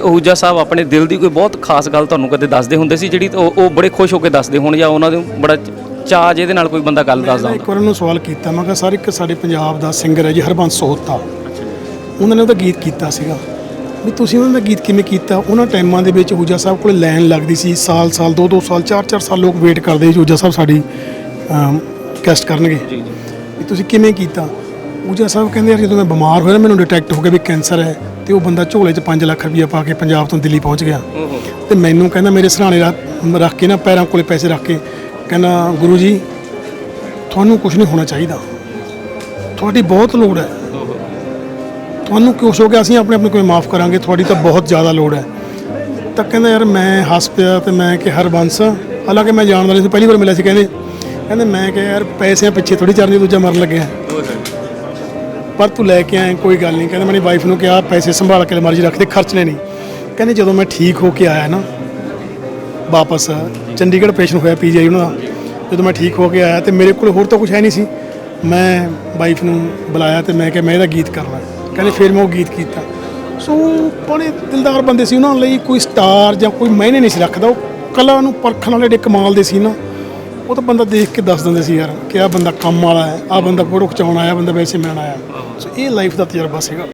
ਊਜਾ ਸਾਹਿਬ ਆਪਣੇ ਦਿਲ ਦੀ ਕੋਈ ਬਹੁਤ ਖਾਸ ਗੱਲ ਤੁਹਾਨੂੰ ਕਦੇ ਦੱਸਦੇ ਹੁੰਦੇ ਸੀ ਜਿਹੜੀ ਉਹ ਉਹ ਬੜੇ ਖੁਸ਼ ਹੋ ਕੇ ਦੱਸਦੇ ਹੋਣ ਜਾਂ ਉਹਨਾਂ ਨੂੰ ਬੜਾ ਚਾਅ ਜਿਹਦੇ ਨਾਲ ਕੋਈ ਬੰਦਾ ਗੱਲ ਦੱਸਦਾ ਇੱਕ ਵਾਰ ਉਹਨੂੰ ਸਵਾਲ ਕੀਤਾ ਮੈਂ ਕਿਹਾ ਸਰ ਇੱਕ ਸਾਡੇ ਪੰਜਾਬ ਦਾ ਸਿੰਗਰ ਹੈ ਜੀ ਹਰਬੰਸ ਸੋਹਤਾ ਉਹਨਾਂ ਨੇ ਉਹਦਾ ਗੀਤ ਕੀਤਾ ਸੀਗਾ। ਵੀ ਤੁਸੀਂ ਉਹਨਾਂ ਦਾ ਗੀਤ ਕਿਵੇਂ ਕੀਤਾ? ਉਹਨਾਂ ਟਾਈਮਾਂ ਦੇ ਵਿੱਚ ਊਜਾ ਸਾਹਿਬ ਕੋਲ ਲਾਈਨ ਲੱਗਦੀ ਸੀ ਸਾਲ ਸਾਲ ਦੋ ਦੋ ਸਾਲ ਚਾਰ ਚਾਰ ਸਾਲ ਲੋਕ ਵੇਟ ਕਰਦੇ ਸੀ ਊਜਾ ਸਾਹਿਬ ਸਾਡੀ ਕੈਸਟ ਕਰਨਗੇ। ਜੀ ਜੀ। ਵੀ ਤੁਸੀਂ ਕਿਵੇਂ ਕੀਤਾ? ਊਜਾ ਸਾਹਿਬ ਕਹਿੰਦੇ ਯਾਰ ਜਦੋਂ ਮੈਂ ਬਿਮਾਰ ਹੋਇਆ ਮੈਨੂੰ ਡਿਟੈਕਟ ਹੋ ਗਿਆ ਵੀ ਕੈਂਸਰ ਹੈ। ਤੇ ਉਹ ਬੰਦਾ ਝੋਲੇ 'ਚ 5 ਲੱਖ ਰੁਪਈਆ ਪਾ ਕੇ ਪੰਜਾਬ ਤੋਂ ਦਿੱਲੀ ਪਹੁੰਚ ਗਿਆ। ਤੇ ਮੈਨੂੰ ਕਹਿੰਦਾ ਮੇਰੇ ਸਰਾਣੇ ਰੱਖ ਰੱਖ ਕੇ ਨਾ ਪੈਰਾਂ ਕੋਲੇ ਪੈਸੇ ਰੱਖ ਕੇ ਕਹਿੰਦਾ ਗੁਰੂ ਜੀ ਤੁਹਾਨੂੰ ਕੁਝ ਨਹੀਂ ਹੋਣਾ ਚਾਹੀਦਾ। ਤੁਹਾਡੀ ਬਹੁਤ ਲੋੜ ਹੈ। ਤੁਹਾਨੂੰ ਕਿਉਂ ਹੋ ਗਿਆ ਅਸੀਂ ਆਪਣੇ ਆਪਣੇ ਕੋਈ ਮਾਫ ਕਰਾਂਗੇ? ਤੁਹਾਡੀ ਤਾਂ ਬਹੁਤ ਜ਼ਿਆਦਾ ਲੋੜ ਹੈ। ਤਾਂ ਕਹਿੰਦਾ ਯਾਰ ਮੈਂ ਹੱਸ ਪਿਆ ਤੇ ਮੈਂ ਕਿ ਹਰਬੰਸ ਹਾਲਾਂਕਿ ਮੈਂ ਜਾਣਦਾ ਨਹੀਂ ਸੀ ਪਹਿਲੀ ਵਾਰ ਮਿਲਿਆ ਸੀ ਕਹਿੰਦੇ। ਕਹਿੰਦੇ ਮੈਂ ਕਿਹਾ ਯਾਰ ਪੈਸਿਆਂ ਪਿੱਛੇ ਥੋੜੀ ਚਰਨੀ ਦੂਜਾ ਮਰਨ ਲੱਗਿਆ ਪਰ ਤੂੰ ਲੈ ਕੇ ਆਏ, ਕੋਈ ਗੱਲ ਨਹੀਂ। ਕਹਿੰਦਾ ਮੇਰੀ ਵਾਈਫ ਨੂੰ ਕਿਹਾ, ਪੈਸੇ ਸੰਭਾਲ ਕੇ ਅਲਮਾਰੀ 'ਚ ਰੱਖ ਦੇ ਖਰਚਣੇ ਨਹੀਂ ਕਹਿੰਦੇ ਜਦੋਂ ਮੈਂ ਠੀਕ ਹੋ ਕੇ ਆਇਆ ਨਾ, ਵਾਪਸ ਚੰਡੀਗੜ੍ਹ ਪੇਸ਼ੈਂਟ ਹੋਇਆ ਪੀਜੀਆਈ ਉਹਨਾਂ ਦਾ ਜਦੋਂ ਮੈਂ ਠੀਕ ਹੋ ਕੇ ਆਇਆ ਤੇ ਮੇਰੇ ਕੋਲ ਹੋਰ ਤਾਂ ਕੁਝ ਹੈ ਨਹੀਂ ਸੀ। ਮੈਂ ਵਾਈਫ ਨੂੰ ਬੁਲਾਇਆ ਤੇ ਮੈਂ ਕਿਹਾ, ਮੈਂ ਇਹਦਾ ਗੀਤ ਕਰਨਾ ਕਹਿੰਦੇ ਫਿਰ ਮੈਂ ਉਹ ਗੀਤ ਕੀਤਾ। ਸੋ ਬੜੇ ਦਿਲਦਾਰ ਬੰਦੇ ਸੀ। ਉਹਨਾਂ ਲਈ ਕੋਈ ਸਟਾਰ ਜਾਂ ਕੋਈ ਮਾਇਨੇ ਨਹੀਂ ਸੀ ਰੱਖਦਾ। ਉਹ ਕਲਾ ਨੂੰ ਪਰਖਣ ਵਾਲੇ ਡੇ ਕਮਾਲ ਦੇ ਸੀ ਨਾ ਉਹ ਤਾਂ ਬੰਦਾ ਦੇਖ ਕੇ ਦੱਸ ਦਿੰਦੇ ਸੀ ਯਾਰ ਕਿ ਆਹ ਬੰਦਾ ਕੰਮ ਵਾਲਾ ਹੈ ਆਹ ਬੰਦਾ ਫੋਟੋ ਖਿਚਾਉਣ ਆਇਆ ਬੰਦਾ ਵੈਸੇ ਮਿਲਣ ਆਇਆ। ਸੋ ਇਹ ਲਾਈਫ ਦਾ ਤਜਰਬਾ ਸੀਗਾ।